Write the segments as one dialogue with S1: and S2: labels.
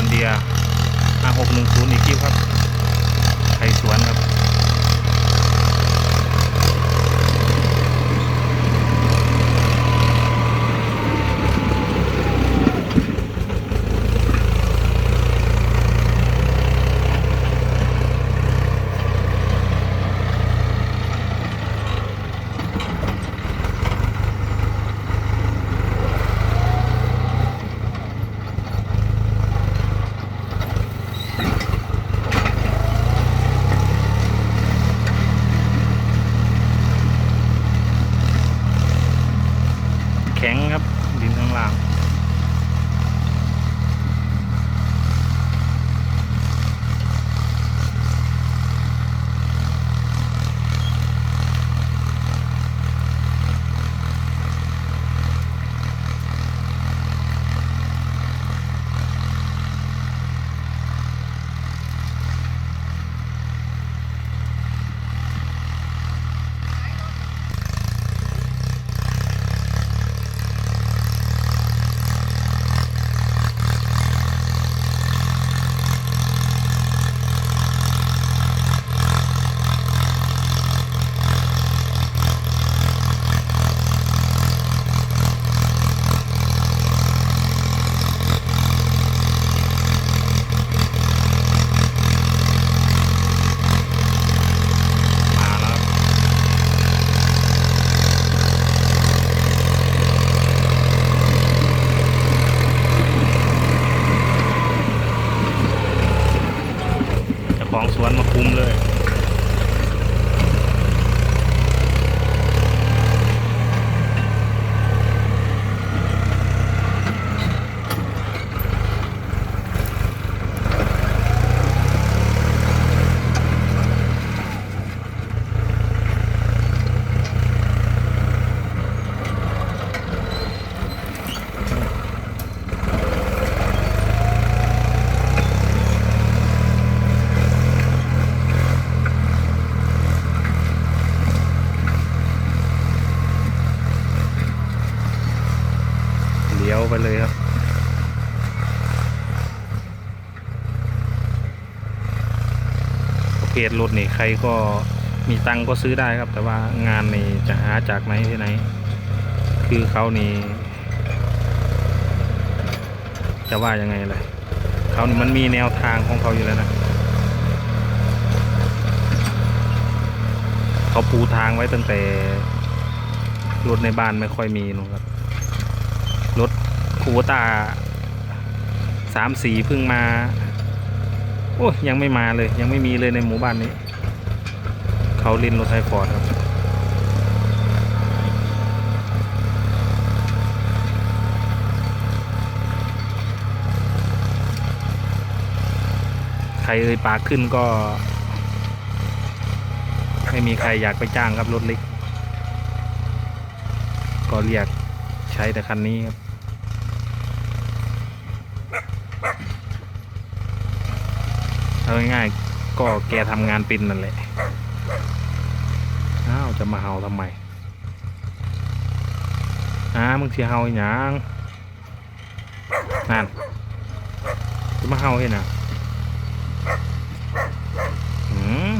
S1: อนเดีย5610อีกคิวครับไทยสวนครับ แข็งครับดินข้างล่าง มาคุมเลย ไปเลยครับประเภทรถนี่ใครก็มีตังก็ซื้อได้ครับ แต่ว่างานนี่จะหาจากไหนที่ไหน คือเขานี่ จะว่ายังไงเลยเขานี่มันมีแนวทางของเขาอยู่แล้วนะเขาปูทางไว้ตั้งแต่รถในบ้านไม่ค่อยมีนู่นครับรถ คูบตาสามสีเพิ่งมา โอ้ยยังไม่มาเลย ยังไม่มีเลยในหมู่บ้านนี้ เขาลินรถไทฟอร์ดครับใครเอ่ยปากขึ้นก็ ไม่มีใครอยากไปจ้างครับรถเล็ก ก็เรียกใช้แต่คันนี้ครับ เอาง่ายๆก็แกทำงานเป็นนั่นแหละ อ้าว จะมาเห่าทำไมอ้ามึงเสียเห่าอหย่างนั่นจะมาเห่าเห็นอะอืม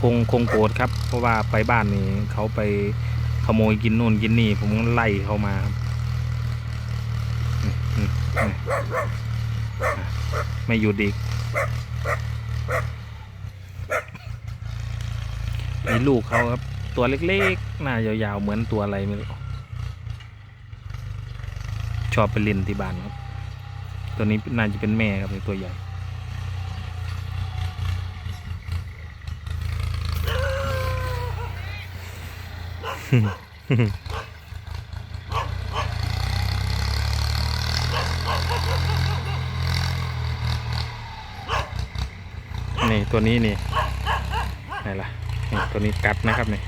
S1: คงคงโกรธครับ เพราะว่าไปบ้านนี่เขาไปขโมยกินนู่นกินนี่ ผมไล่เขามาครับอืมอืมอืมไม่หยุดอีก มีลูกเขาครับ ตัวเล็กๆ หน้ายาวๆ เหมือนตัวอะไรไม่รู้ ชอบไปเล่นที่บ้านครับ ตัวนี้น่าจะเป็นแม่ครับในตัวใหญ่ นี่ตัวนี้นี่ไหนล่ะนี่ตัวนี้กัดนะครับนี่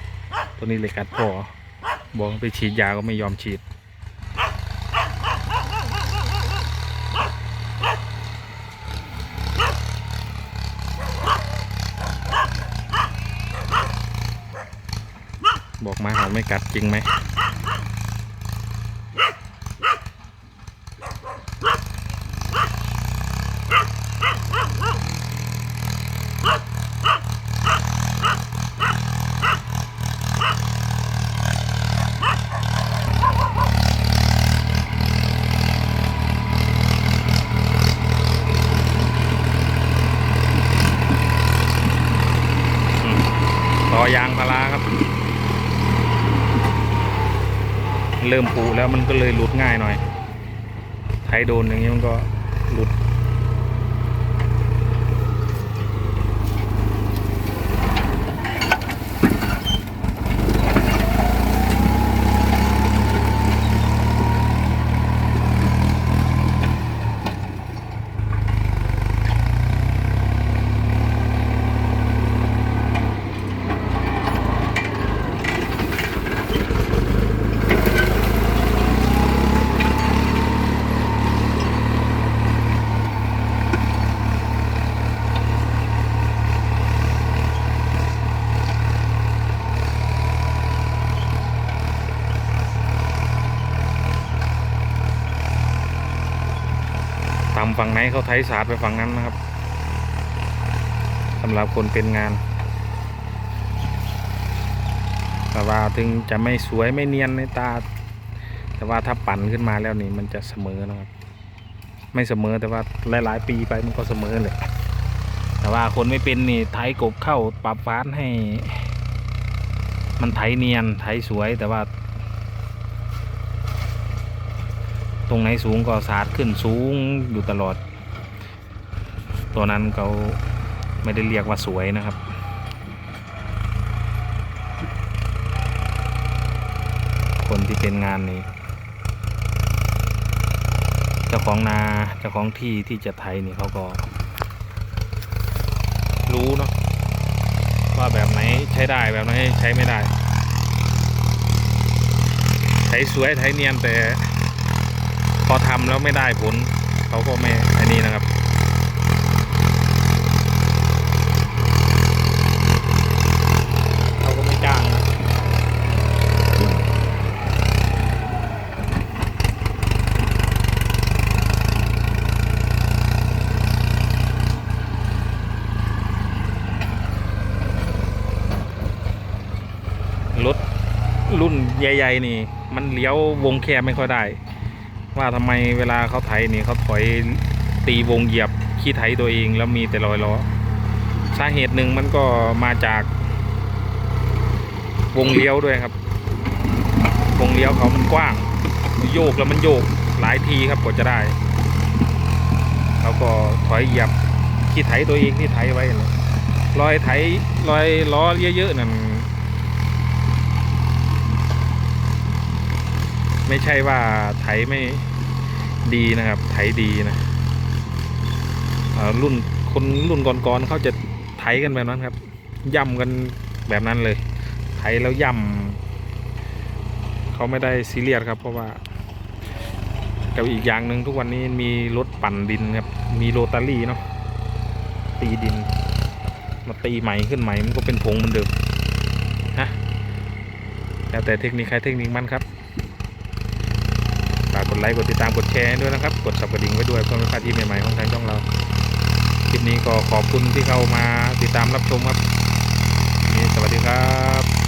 S1: ตัวนี้เลยกัดพ่อบอกไปฉีดยาก็ไม่ยอมฉีดบอกมาหาไม่กัดจริงไหม อยางพาราครับ เริ่มปูแล้วมันก็เลยหลุดง่ายหน่อยไทยโดนอย่างนี้มันก็หลุด ฝั่งไหนเขาไทยศาสไปฝั่งนั้นนะครับสำหรับคนเป็นงาน แต่ว่าถึงจะไม่สวยไม่เนียนในตา แต่ว่าถ้าปั่นขึ้นมาแล้วนี่มันจะเสมอนะครับ ไม่เสมอแต่ว่าหลายๆ ปีไปมันก็เสมอเลยแต่ว่าคนไม่เป็นนี่ไถกบเข้าปรับฟานให้ มันไถเนียนไถสวยแต่ว่า ตรงไหนสูงก็สาดขึ้นสูงอยู่ตลอด ตัวนั้นเขาไม่ได้เรียกว่าสวยนะครับ คนที่เป็นงานนี้ เจ้าของนาเจ้าของที่ที่จะไทยนี่เขาก็ รู้เนาะว่าแบบไหนใช้ได้แบบไหนใช้ไม่ได้ไถสวยไถเนียนแต่ พอทำแล้วไม่ได้ผลเขาก็ไม่อันนี้นะครับเขาก็ไม่จ้างนะรถรุ่นใหญ่ ๆ นี่ มันเลี้ยววงแคบไม่ค่อยได้ ว่าทำไมเวลาเขาไถนี่เขาถอยตีวงเหยียบขี้ไถตัวเองแล้วมีแต่รอยล้อ สาเหตุหนึ่งมันก็มาจาก วงเลี้ยวด้วยครับ วงเลี้ยวเขามันกว้าง โยกแล้วมันโยกหลายทีครับกว่าจะได้เขาก็ถอยเหยียบขี้ไถตัวเองที่ไถไว้เลยรอยไถรอยล้อเยอะๆนั่น ไม่ใช่ว่าไถไม่ดีนะครับ ไถดีนะรุ่นคนรุ่นก่อนๆเขาจะไถกันแบบนั้นครับ ย่ำกันแบบนั้นเลย ไถแล้วย่ำเขาไม่ได้ซีเรียสครับ เพราะว่ากับอีกอย่างหนึ่งทุกวันนี้มีรถปั่นดินครับ มีโรตารี่เนาะตีดิน มาตีใหม่ขึ้นใหม่มันก็เป็นผงเหมือนเดิมนะแล้วแต่เทคนิคใครเทคนิคมันครับ ดไลค์กดติดตามกดแชร์ด้วยนะครับ กดสับกระดิ่งไว้ด้วยเพื่อไม่พลาดที่ใหม่ๆของทางช่องเรา คลิปนี้ก็ขอบคุณที่เข้ามาติดตามรับชมครับนี่สวัสดีครับ